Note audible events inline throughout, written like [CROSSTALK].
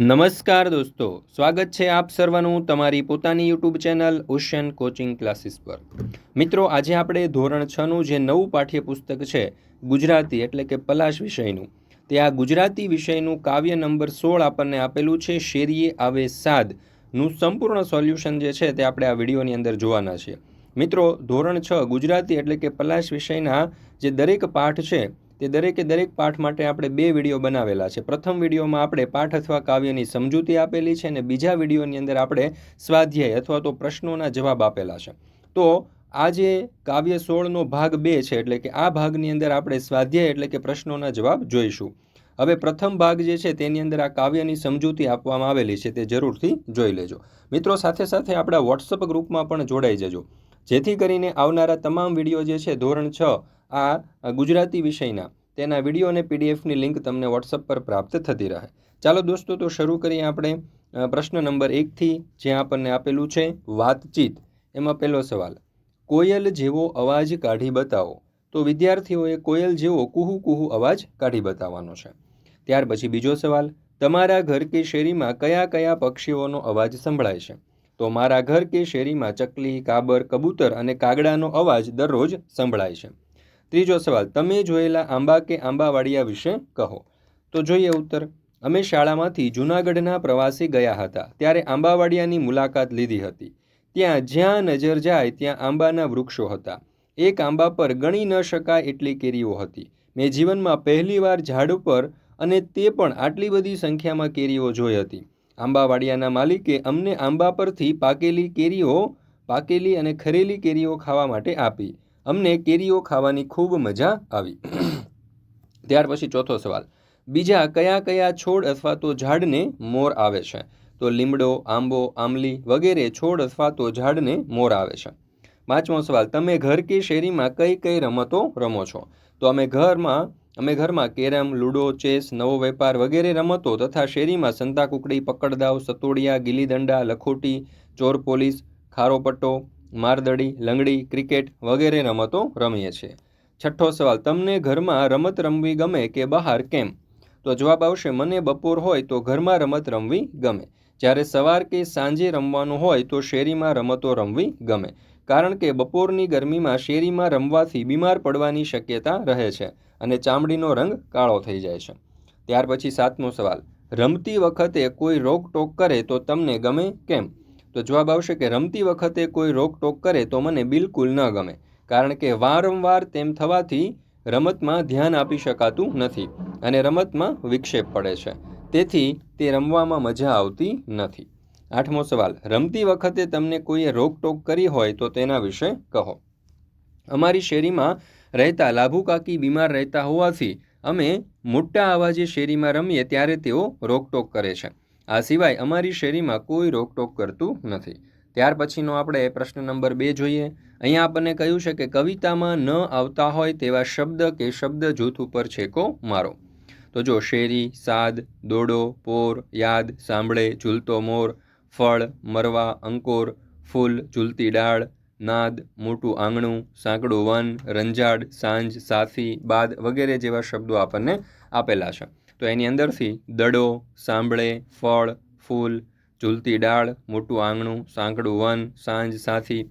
નમસ્કાર દોસ્તો, સ્વાગત છે આપ સર્વનું તમારી પોતાની YouTube channel ocean coaching classes પર. મિત્રો, આજે આપણે ધોરણ છનું જે નવું પાઠ્યપુસ્તક છે, ગુજરાતી એટલે કે પલાશ વિષયનું, તે આ ગુજરાતી વિષયનું કાવ્ય નંબર સોળ આપણને આપેલું છે, શેરીએ આવે સાદનું સંપૂર્ણ સોલ્યુશન જે છે તે આપણે આ વિડીયોની અંદર જોવાના છીએ. મિત્રો, ધોરણ છ ગુજરાતી એટલે કે પલાશ વિષયના જે દરેક પાઠ છે તે દરેકે દરેક પાઠ માટે આપણે બે વીડિયો બનાવેલા છે. પ્રથમ વિડીયોમાં આપણે પાઠ અથવા કાવ્યની સમજૂતી આપેલી છે અને બીજા વિડીયોની અંદર આપણે સ્વાધ્યાય અથવા તો પ્રશ્નોના જવાબ આપેલા છે. તો આજે કાવ્ય સોળનો ભાગ બે છે એટલે કે આ ભાગની અંદર આપણે સ્વાધ્યાય એટલે કે પ્રશ્નોના જવાબ જોઈશું. હવે પ્રથમ ભાગ જે છે તેની અંદર આ કાવ્યની સમજૂતી આપવામાં આવેલી છે તે જરૂરથી જોઈ લેજો. મિત્રો, સાથે સાથે આપણા વોટ્સઅપ ગ્રુપમાં પણ જોડાઈ જજો. જેથી કરીને આવનારા તમામ વીડિયો જે છે ધોરણ છ આ ગુજરાતી વિષયના. તેના વીડિયો અને પીડીએફની લિંક તમને વોટ્સઅપ પર પ્રાપ્ત થતી રહે. ચાલો દોસ્તો, તો શરૂ કરીએ આપણે પ્રશ્ન નંબર એકથી જ્યાં આપણને આપેલું છે, વાતચીત. એમાં પહેલો સવાલ, કોયલ જેવો અવાજ કાઢી બતાવો. તો વિદ્યાર્થીઓએ કોયલ જેવો કુહુ કુહુ અવાજ કાઢી બતાવવાનો છે. ત્યાર પછી બીજો સવાલ, તમારા ઘર કે શેરીમાં કયા કયા પક્ષીઓનો અવાજ સંભળાય છે? તો મારા ઘર કે શેરીમાં ચકલી, કાબર, કબૂતર અને કાગડાનો અવાજ દરરોજ સંભળાય છે. ત્રીજો સવાલ, તમે જોયેલા આંબા કે આંબાવાડિયા વિશે કહો. તો જોઈએ ઉત્તર. અમે શાળામાંથી જૂનાગઢના પ્રવાસી ગયા હતા, ત્યારે આંબાવાડિયાની મુલાકાત લીધી હતી. ત્યાં જ્યાં નજર જાય ત્યાં આંબાના વૃક્ષો હતા. એક આંબા પર ગણી ન શકાય એટલી કેરીઓ હતી. મેં જીવનમાં પહેલીવાર ઝાડ ઉપર અને તે પણ આટલી બધી સંખ્યામાં કેરીઓ જોઈ હતી. આંબાવાડિયાના માલિકે અમને આંબા પરથી પાકેલી કેરીઓ, પાકેલી અને ખરેલી કેરીઓ ખાવા માટે આપી. અમને કેરીઓ ખાવાની ખૂબ મજા આવી. ત્યાર પછી ચોથો સવાલ. બીજા કયા કયા છોડ અથવા તો ઝાડને મોર આવે છે? તો લીમડો, આંબો, આંબલી વગેરે છોડ અથવા તો ઝાડને મોર આવે છે. પાંચમો સવાલ. તમે ઘર કે શેરીમાં કઈ કઈ રમતો રમો છો? તો અમે ઘરમાં અમે ઘરમાં કેરમ, લૂડો, ચેસ, નવો વેપાર વગેરે રમતો તથા શેરીમાં સંતાકુકડી, પકડદાવ, સતોડિયા, ગીલી દંડા, લખોટી, ચોર પોલીસ ખારોપટ્ટો મારદડી, લંગડી, ક્રિકેટ વગેરે રમતો રમીએ છીએ. છઠ્ઠો સવાલ, તમને ઘરમાં રમત રમવી ગમે કે બહાર કેમ? તો જવાબ આવશે, મને બપોર હોય તો ઘરમાં રમત રમવી ગમે. જ્યારે સવાર કે સાંજે રમવાનું હોય તો શેરીમાં રમતો રમવી ગમે. કારણ કે બપોરની ગરમીમાં શેરીમાં રમવાથી બીમાર પડવાની શક્યતા રહે છે અને ચામડીનો રંગ કાળો થઈ જાય છે. ત્યાર પછી સાતમો સવાલ, રમતી વખતે કોઈ રોકટોક કરે તો તમને ગમે કેમ? તો જવાબ આવશે કે રમતી વખતે કોઈ રોકટોક કરે તો મને બિલકુલ ન ગમે, કારણ કે વારંવાર તેમ થવાથી રમતમાં ધ્યાન આપી શકાતું નથી અને રમતમાં વિક્ષેપ પડે છે. તેથી તે રમવામાં મજા આવતી નથી. આઠમો સવાલ, રમતી વખતે તમને કોઈએ રોકટોક કરી હોય તો તેના વિશે કહો. અમારી શેરીમાં રહેતા લાભુકાકી બીમાર રહેતા હોવાથી અમે મોટા અવાજે શેરીમાં રમીએ ત્યારે તેઓ રોકટોક કરે છે. આ સિવાય અમારી શેરીમાં કોઈ રોકટોક કરતું નથી. ત્યાર પછીનો આપણે પ્રશ્ન નંબર બે જોઈએ. અહીંયા આપણને કહ્યું છે કે કવિતામાં ન આવતા હોય તેવા શબ્દ કે શબ્દ જૂથ ઉપર છેકો મારો. તો જો શેરી, સાદ, દોડો, પોર, યાદ, સાંભળે, ઝૂલતો મોર, ફળ, મરવા, અંકોર, ફૂલ, ઝૂલતી ડાળ, નાદ, મોટું આંગણું, સાંકડું વન, રંજાડ, સાંજ, સાથી, બાદ વગેરે જેવા શબ્દો આપણને આપેલા છે. તો એની અંદરથી દડો, સાંભળે, ફળ, ફૂલ, ઝૂલતી ડાળ, મોટું આંગણું, સાંકડું વન, સાંજ, સાથી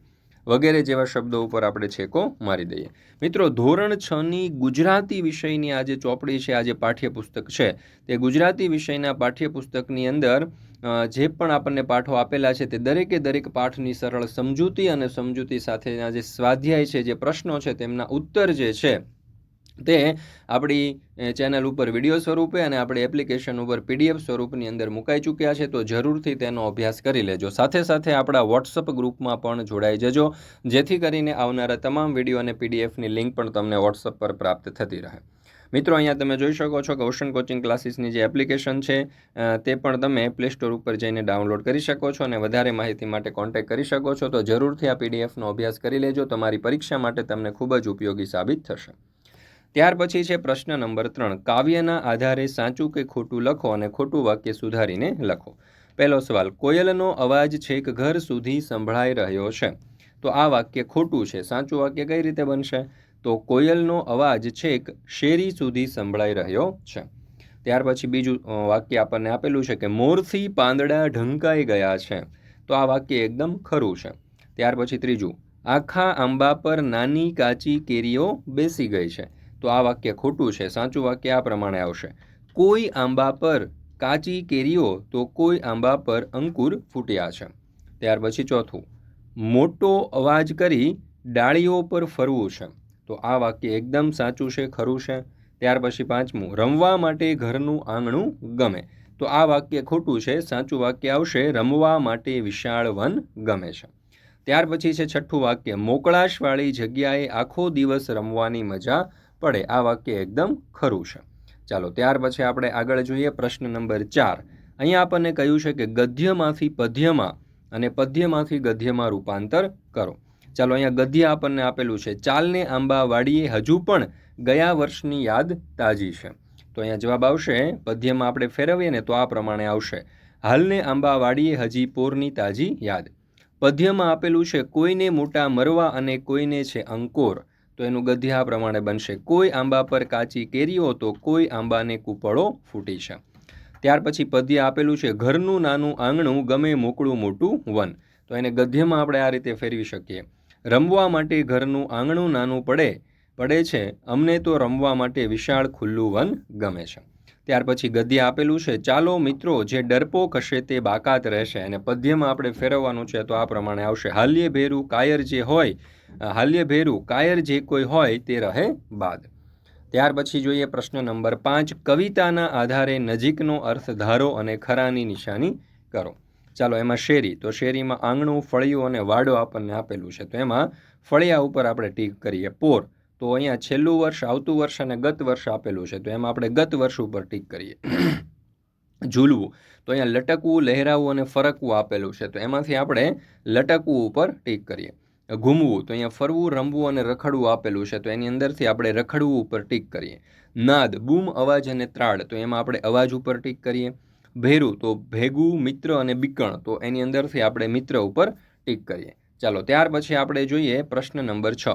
વગેરે જેવા શબ્દો ઉપર આપણે છેકો મારી દઈએ. મિત્રો, ધોરણ છની ગુજરાતી વિષયની આ જે ચોપડી છે આ જે પાઠ્યપુસ્તક છે. તે ગુજરાતી વિષયના પાઠ્યપુસ્તકની અંદર જે પણ આપણને પાઠો આપેલા છે તે દરેકે દરેક પાઠની સરળ સમજૂતી અને સમજૂતી સાથેના જે સ્વાધ્યાય છે, જે પ્રશ્નો છે તેમના ઉત્તર જે છે તે આપણી ચેનલ ઉપર વીડિયો સ્વરૂપે અને આપણી એપ્લિકેશન ઉપર પીડીએફ સ્વરૂપની અંદર મુકાઈ ચૂક્યા છે, તો જરૂરથી તેનો અભ્યાસ કરી લેજો. સાથે સાથે આપણા વોટ્સઅપ ગ્રુપમાં પણ જોડાઈ જજો, જેથી કરીને આવનારા તમામ વીડિયો અને પીડીએફની લિંક પણ તમને વોટ્સઅપ પર પ્રાપ્ત થતી રહે. મિત્રો, અહીંયા તમે જોઈ શકો છો કે ઓશન કોચિંગ ક્લાસીસની જે એપ્લિકેશન છે તે પણ તમે પ્લે સ્ટોર ઉપર જઈને ડાઉનલોડ કરી શકો છો અને વધારે માહિતી માટે કોન્ટેક્ટ કરી શકો છો, તો જરૂરથી આ પીડીએફનો અભ્યાસ કરી લેજો. તમારી પરીક્ષા માટે તમને ખૂબ જ ઉપયોગી સાબિત થશે. ત્યાર પછી છે પ્રશ્ન નંબર ત્રણ. કાવ્યના આધારે સાચું કે ખોટું લખો અને ખોટું વાક્ય સુધારીને લખો. પહેલો સવાલ, કોયલનો અવાજ છેક ઘર સુધી સંભળાઈ રહ્યો છે? તો આ વાક્ય ખોટું છે. સાચું વાક્ય કઈ રીતે બનશે? તો કોયલનો અવાજ છેક શેરી સુધી સંભળાઈ રહ્યો છે. ત્યાર પછી બીજું વાક્ય આપણને આપેલું છે કે મોરથી પાંદડા ઢંકાઈ ગયા છે. તો આ વાક્ય એકદમ ખરું છે. ત્યાર પછી ત્રીજું, આખા આંબા પર નાની કાચી કેરીઓ બેસી ગઈ છે. તો આ વાક્ય ખોટું છે, સાચું વાક્ય આ પ્રમાણે આવશે. કોઈ આંબા પર કાચી કેરીઓ તો કોઈ આંબા પર અંકુર ફૂટ્યા છે. ત્યાર પછી ચોથું, મોટો અવાજ કરી ડાળીઓ પર ફરવું છે. તો આ વાક્ય એકદમ સાચું છે, ખરું છે. ત્યાર પછી પાંચમું, રમવા માટે ઘરનું આંગણું ગમે. તો આ વાક્ય ખોટું છે, સાચું વાક્ય આવશે, રમવા માટે વિશાળ વન ગમે છે. ત્યાર પછી છે છઠ્ઠું વાક્ય, મોકળાશવાળી જગ્યાએ આખો દિવસ રમવાની મજા પડે. આ વાક્ય એકદમ ખરું છે. ચાલો, ત્યાર પછી આપણે આગળ જોઈએ પ્રશ્ન નંબર ચાર. અહીંયા આપણને કહ્યું છે કે ગદ્યમાંથી પદ્યમાં અને પદ્યમાંથી ગદ્યમાં રૂપાંતર કરો. ચાલો, અહીંયા ગદ્ય આપણને આપેલું છે. ચાલને આંબા વાડીએ હજુ પણ ગયા વર્ષની યાદ તાજી છે. તો અહીંયા જવાબ આવશે, પદ્યમાં આપણે ફેરવીએ ને તો આ પ્રમાણે આવશે. હાલને આંબાવાડીએ હજી પોરની તાજી યાદ. પદ્યમાં આપેલું છે, કોઈને મોટા મરવા અને કોઈને છે અંકોર. તો એનું ગધ્યા પ્રમાણે બનશે. કોઈ આંબા પર કાચી કેરીઓ તો કોઈ આંબાને કૂપળો ફૂટી છે. ત્યાર પછી પદ્ય આપેલું છે, ઘરનું નાનું આંગણું ગમે મોકળું મોટું વન. તો એને ગધ્યમાં આપણે આ રીતે ફેરવી શકીએ. રમવા માટે ઘરનું આંગણું નાનું પડે પડે છે, અમને તો રમવા માટે વિશાળ ખુલ્લું વન ગમે છે. ત્યાર પછી ગદ્ય આપેલું છે, ચાલો મિત્રો, જે ડરપોક હશે તે બાકાત રહેશે. અને પદ્યમાં આપણે ફેરવવાનું છે, તો આ પ્રમાણે આવશે, હાલ્ય ભેરું કાયર જે હોય હાલ્ય ભેરું કાયર જે કોઈ હોય તે રહે બાદ. ત્યાર પછી જોઈએ પ્રશ્ન નંબર પાંચ, કવિતાના આધારે નજીકનો અર્થ ધારો અને ખરાની નિશાની કરો. ચાલો, એમાં શેરી, તો શેરીમાં આંગણું, ફળિયું અને વાડો આપણને આપેલું છે, તો એમાં ફળિયા ઉપર આપણે ટીક કરીએ, પોર. તો અહીંયા છેલ્લું વર્ષ, આવતું વર્ષ અને ગત વર્ષ આપેલું છે. તો એમાં આપણે ગત વર્ષ ઉપર ટીક કરીએ. [CLEARS THROAT] ઝૂલવું. તો અહીંયા લટકવું લહેરાવું અને ફરકવું આપેલું છે. તો એમાંથી આપણે લટકવું ઉપર ટીક કરીએ. ઘૂમવું. તો અહીંયા ફરવું, રમવું અને રખડવું આપેલું છે. તો એની અંદરથી આપણે રખડવું ઉપર ટીક કરીએ. નાદ. બૂમ, અવાજ અને ત્રાડ. તો એમાં આપણે અવાજ ઉપર ટીક કરીએ. ભેરું. તો ભેગું, મિત્ર અને બીકણ. તો એની અંદરથી આપણે મિત્ર ઉપર ટીક કરીએ. ચાલો, ત્યાર પછી આપણે જોઈએ પ્રશ્ન નંબર છ.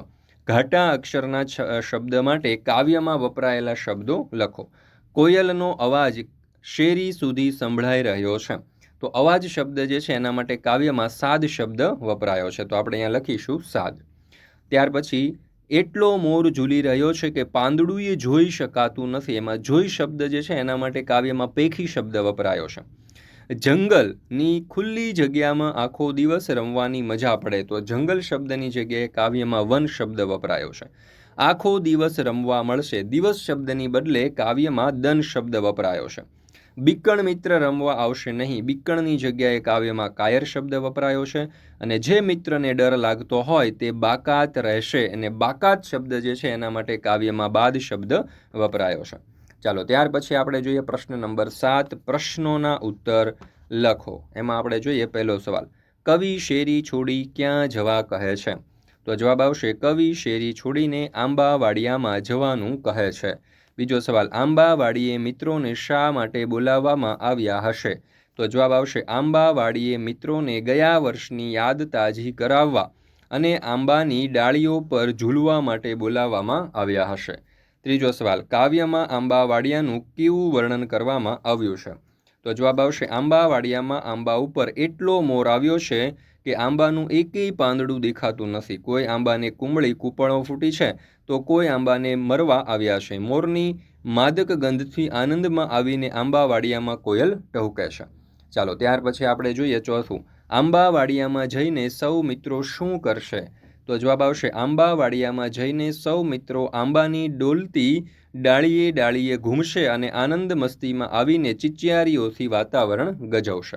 ઘાટા અક્ષરના શબ્દ માટે કાવ્યમાં વપરાયેલા શબ્દો લખો. કોયલનો અવાજ શેરી સુધી સંભળાઈ રહ્યો છે. તો અવાજ શબ્દ જે છે એના માટે કાવ્યમાં સાદ શબ્દ વપરાયો છે. તો આપણે અહીંયા લખીશું સાદ. ત્યાર પછી, એટલો મોર ઝૂલી રહ્યો છે કે પાંદડું એ જોઈ શકાતું નથી. એમાં જોઈ શબ્દ જે છે એના માટે કાવ્યમાં પેખી શબ્દ વપરાયો છે. જંગલની ખુલ્લી જગ્યામાં આખો દિવસ રમવાની મજા પડે તો જંગલ શબ્દની જગ્યાએ કાવ્યમાં વન શબ્દ વપરાયો છે. આખો દિવસ રમવા મળશે. દિવસ શબ્દની બદલે કાવ્યમાં દન શબ્દ વપરાયો છે. બિક્કણ મિત્ર રમવા આવશે નહીં. બિક્કણની જગ્યાએ કાવ્યમાં કાયર શબ્દ વપરાયો છે અને જે મિત્રને ડર લાગતો હોય તે બાકાત રહેશે અને બાકાત શબ્દ જે છે એના માટે કાવ્યમાં બાદ શબ્દ વપરાયો છે. ચાલો, ત્યાર પછી આપણે જોઈએ પ્રશ્ન નંબર સાત. પ્રશ્નોના ઉત્તર લખો. એમાં આપણે જોઈએ પહેલો સવાલ. કવિ શેરી છોડી ક્યાં જવા કહે છે? તો જવાબ આવશે, કવિ શેરી છોડીને આંબાવાડિયામાં જવાનું કહે છે. બીજો સવાલ, આંબાવાડીએ મિત્રોને શા માટે બોલાવવામાં આવ્યા હશે? તો જવાબ આવશે, આંબાવાડીએ મિત્રોને ગયા વર્ષની યાદ તાજી કરાવવા અને આંબાની ડાળીઓ પર ઝૂલવા માટે બોલાવવામાં આવ્યા હશે. ત્રીજો સવાલ, કાવ્યમાં આંબાવાડિયાનું કેવું વર્ણન કરવામાં આવ્યું છે? તો જવાબ આવશે, આંબાવાડિયામાં આંબા ઉપર એટલો મોર આવ્યો છે કે આંબાનું એકેય પાંદડું દેખાતું નથી. કોઈ આંબાને કુંબળી કૂંપણો ફૂટી છે તો કોઈ આંબાને મરવા આવ્યા છે. મોરની માદક ગંધથી આનંદમાં આવીને આંબાવાડિયામાં કોયલ ટહુકે છે. ચાલો, ત્યાર પછી આપણે જોઈએ ચોથું. આંબાવાડિયામાં જઈને સૌ મિત્રો શું કરશે? તો જવાબ આવશે આંબાવાડિયામાં જઈને સૌ મિત્રો આંબાની ડોલતી ડાળીએ ડાળીએ ઘૂમશે અને આનંદ મસ્તીમાં આવીને ચિચિયારીઓથી વાતાવરણ ગજવશે.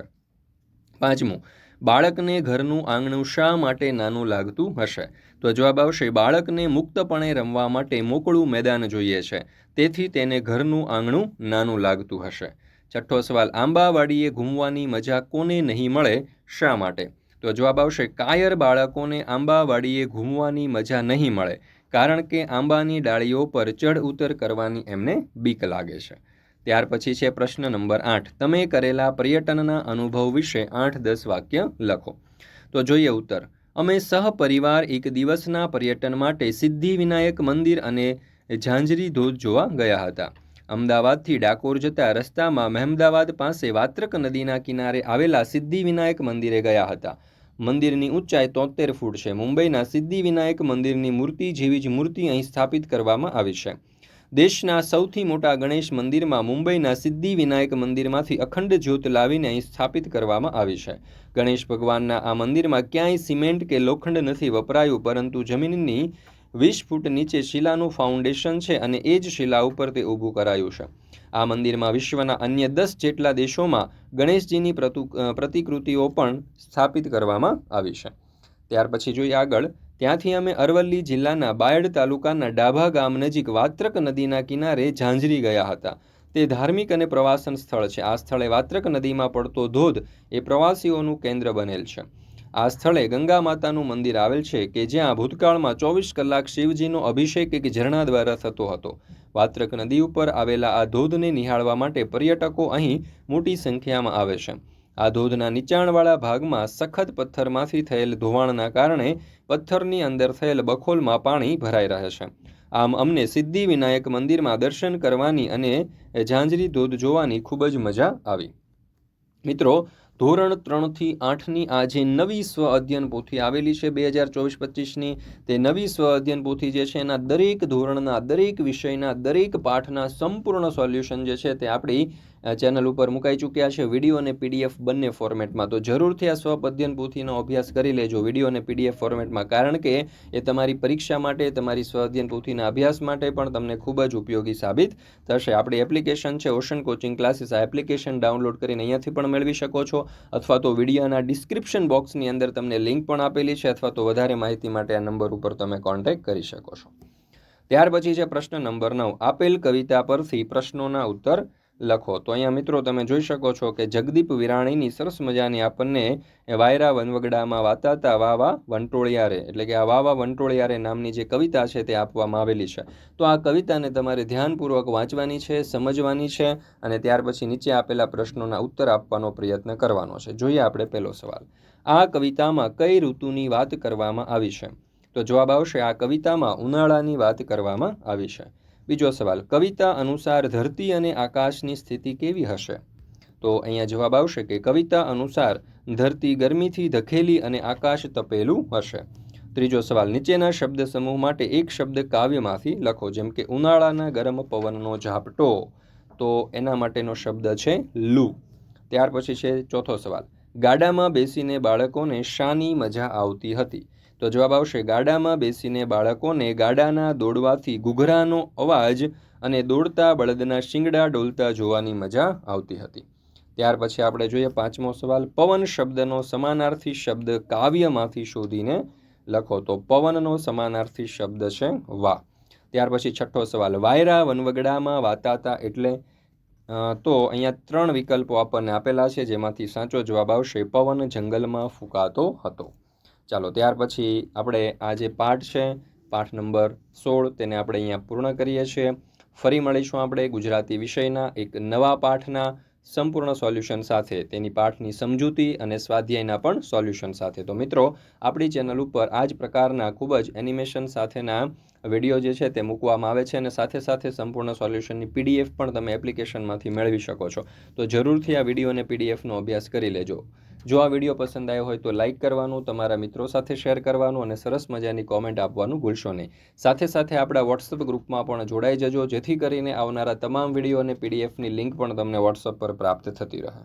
પાંચમું, બાળકને ઘરનું આંગણું શા માટે નાનું લાગતું હશે? તો જવાબ આવશે, બાળકને મુક્તપણે રમવા માટે મોકળું મેદાન જોઈએ છે. તેથી તેને ઘરનું આંગણું નાનું લાગતું હશે. છઠ્ઠો સવાલ આંબાવાડીએ ઘૂમવાની મજા કોને નહીં મળે? શા માટે? તો જવાબ આવશે, કાયર બાળકોને આંબાવાડીએ ઘૂમવાની મજા નહીં મળે, કારણ કે આંબાની ડાળીઓ પર ચઢ ઉતર કરવાની એમને બીક લાગે છે. ત્યાર પછી છે પ્રશ્ન નંબર આઠ. તમે કરેલા પર્યટનના અનુભવ વિશે આઠ દસ વાક્ય લખો. તો જોઈએ ઉત્તર. અમે સહપરિવાર એક દિવસના પર્યટન માટે સિદ્ધિવિનાયક મંદિર અને ઝાંઝરી ધોધ જોવા ગયા હતા. અમદાવાદથી ડાકોર જતા રસ્તામાં મહેમદાવાદ પાસે વાત્રક નદીના કિનારે આવેલા સિદ્ધિવિનાયક મંદિરે ગયા હતા. મંદિરની ઊંચાઈ તોતેર ફૂટ છે. મુંબઈના સિદ્ધિવિનાયક મંદિરની મૂર્તિ જેવી જ મૂર્તિ અહીં સ્થાપિત કરવામાં આવી છે. દેશના સૌથી મોટા ગણેશ મંદિરમાં મુંબઈના સિદ્ધિવિનાયક મંદિરમાંથી અખંડ જ્યોત લાવીને અહીં સ્થાપિત કરવામાં આવી છે. ગણેશ ભગવાનના આ મંદિરમાં ક્યાંય સિમેન્ટ કે લોખંડ નથી વપરાયું, પરંતુ જમીનની વીસ ફૂટ નીચે શિલાનું ફાઉન્ડેશન છે અને એ જ શિલા ઉપર તે ઊભું કરાયું છે. આ મંદિરમાં વિશ્વના અન્ય દસ જેટલા દેશોમાં ગણેશજીની પ્રતુ પ્રતિકૃતિઓ પણ સ્થાપિત કરવામાં આવી છે. ત્યાર પછી જોઈએ આગળ, ત્યાંથી અમે અરવલ્લી જિલ્લાના બાયડ તાલુકાના ડાભા ગામ નજીક વાત્રક નદીના કિનારે ઝાંઝરી ગયા હતા. તે ધાર્મિક અને પ્રવાસન સ્થળ છે. આ સ્થળે વાત્રક નદીમાં પડતો ધોધ એ પ્રવાસીઓનું કેન્દ્ર બનેલ છે. આ સ્થળે ગંગા માતાનું મંદિર આવેલ છે કે જ્યાં ભૂતકાળમાં ચોવીસ કલાક શિવજીનો અભિષેક એક ઝરણા દ્વારા થતો હતો. વાત્રક નદી ઉપર આવેલા આ ધોધને નિહાળવા માટે પર્યટકો અહીં મોટી સંખ્યામાં આવે છે. આ ધોધના નીચાણવાળા ભાગમાં સખત પથ્થરમાંથી થયેલ ધોવાણના કારણે પથ્થરની અંદર થયેલ બખોલમાં પાણી ભરાઈ રહે છે. આમ અમને સિદ્ધિ વિનાયક મંદિરમાં દર્શન કરવાની અને ઝાંઝરી ધોધ જોવાની ખૂબ જ મજા આવી. મિત્રો ધોરણ ત્રણથી આઠની આ જે નવી સ્વ અધ્યયન પોથી આવેલી છે બે હજાર ચોવીસ પચીસની. તે નવી સ્વ અધ્યયન પોથી જે છે એના દરેક ધોરણના, દરેક વિષયના, દરેક પાઠના સંપૂર્ણ સોલ્યુશન જે છે તે આપણી ચેનલ ઉપર મુકાઈ ચૂક્યા છે. વીડિયો અને પીડીએફ બંને ફોર્મેટમાં તો જરૂરથી આ સ્વપદ્યન પોથીનો અભ્યાસ કરી લેજો. વીડિયો અને પીડીએફ ફોર્મેટમાં કારણ કે એ તમારી પરીક્ષા માટે, તમારી સ્વઅધ્યયન પોથીના અભ્યાસ માટે પણ તમને ખૂબ જ ઉપયોગી સાબિત થશે. આપણી એપ્લિકેશન છે ઓશન કોચિંગ ક્લાસીસ આ એપ્લિકેશન ડાઉનલોડ કરીને અહીંયાથી પણ મેળવી શકો છો. અથવા તો વિડીયોના ડિસ્ક્રિપ્શન બોક્સની અંદર તમને લિંક પણ આપેલી છે, અથવા તો વધારે માહિતી માટે આ નંબર ઉપર તમે કોન્ટેક્ટ કરી શકો છો. ત્યાર પછી છે પ્રશ્ન નંબર નવ. આપેલ કવિતા પરથી પ્રશ્નોના ઉત્તર લખો. તો અહીંયા મિત્રો તમે જોઈ શકો છો કે જગદીપ વિરાણીની સરસ મજાની આપણને વાયરા વનવગડામાં વાતાતા વાવા વંટોળિયારે, એટલે કે આ વાવા વંટોળિયારે નામની જે કવિતા છે તે આપવામાં આવેલી છે. તો આ કવિતાને તમારે ધ્યાનપૂર્વક વાંચવાની છે, સમજવાની છે અને ત્યાર પછી નીચે આપેલા પ્રશ્નોના ઉત્તર આપવાનો પ્રયત્ન કરવાનો છે. જોઈએ આપણે પહેલો સવાલ. આ કવિતામાં કઈ ઋતુની વાત કરવામાં આવી છે? તો જવાબ આવશે, આ કવિતામાં ઉનાળાની વાત કરવામાં આવી છે. બીજો સવાલ, કવિતા અનુસાર ધરતી અને આકાશની સ્થિતિ કેવી હશે? તો અહીંયા જવાબ આવશે કે કવિતા અનુસાર ધરતી ગરમીથી ધકેલી અને આકાશ તપેલું હશે. ત્રીજો સવાલ, નીચેના શબ્દ સમૂહ માટે એક શબ્દ કાવ્યમાંથી લખો, જેમ કે ઉનાળાના ગરમ પવનનો ઝાપટો. તો એના માટેનો શબ્દ છે લૂ. ત્યાર પછી છે ચોથો સવાલ, ગાડામાં બેસીને બાળકોને શાની મજા આવતી હતી. તો જવાબ આવશે, ગાડામાં બેસીને બાળકોને ગાડાના દોડવાથી ઘૂઘરાનો અવાજ અને દોડતા બળદના શિંગડા ડોલતા જોવાની મજા આવતી હતી. ત્યાર પછી આપણે જોઈએ પાંચમો સવાલ, પવન શબ્દનો સમાનાર્થી શબ્દ કાવ્યમાંથી શોધીને લખો તો પવનનો સમાનાર્થી શબ્દ છે વા. ત્યાર પછી છઠ્ઠો સવાલ, વાયરા વનવગડામાં વાતાતા એટલે તો અહીંયા ત્રણ વિકલ્પો આપણને આપેલા છે જેમાંથી સાચો જવાબ આવશે, પવન જંગલમાં ફૂંકાતો હતો. ચાલો, ત્યાર પછી આપણે આ જે પાઠ છે, પાઠ નંબર સોળ, તેને આપણે અહીંયા પૂર્ણ કરીએ છીએ. ફરી મળીશું આપણે ગુજરાતી વિષયના એક નવા પાઠના સંપૂર્ણ સોલ્યુશન સાથે. તેની પાઠની સમજૂતી અને સ્વાધ્યાયના પણ સોલ્યુશન સાથે. તો મિત્રો, આપણી ચેનલ ઉપર આ જ પ્રકારના ખૂબ જ એનિમેશન સાથેના વીડિયો જે છે તે મૂકવામાં આવે છે અને સાથે સાથે સંપૂર્ણ સોલ્યુશનની પીડીએફ પણ તમે એપ્લિકેશનમાંથી મેળવી શકો છો. તો જરૂરથી આ વીડિયો અને પીડીએફનો અભ્યાસ કરી લેજો. જો આ વીડિયો પસંદ આવ્યો હોય તો લાઇક કરવાનું, તમારા મિત્રો સાથે શેર કરવાનું અને સરસ મજાની કોમેન્ટ આપવાનું ભૂલશો નહીં. સાથે સાથે આપણા વોટ્સઅપ ગ્રુપમાં પણ જોડાઈ જજો, જેથી કરીને આવનારા તમામ વીડિયો અને પીડીએફની લિંક પણ તમને વોટ્સઅપ પર પ્રાપ્ત થતી રહે.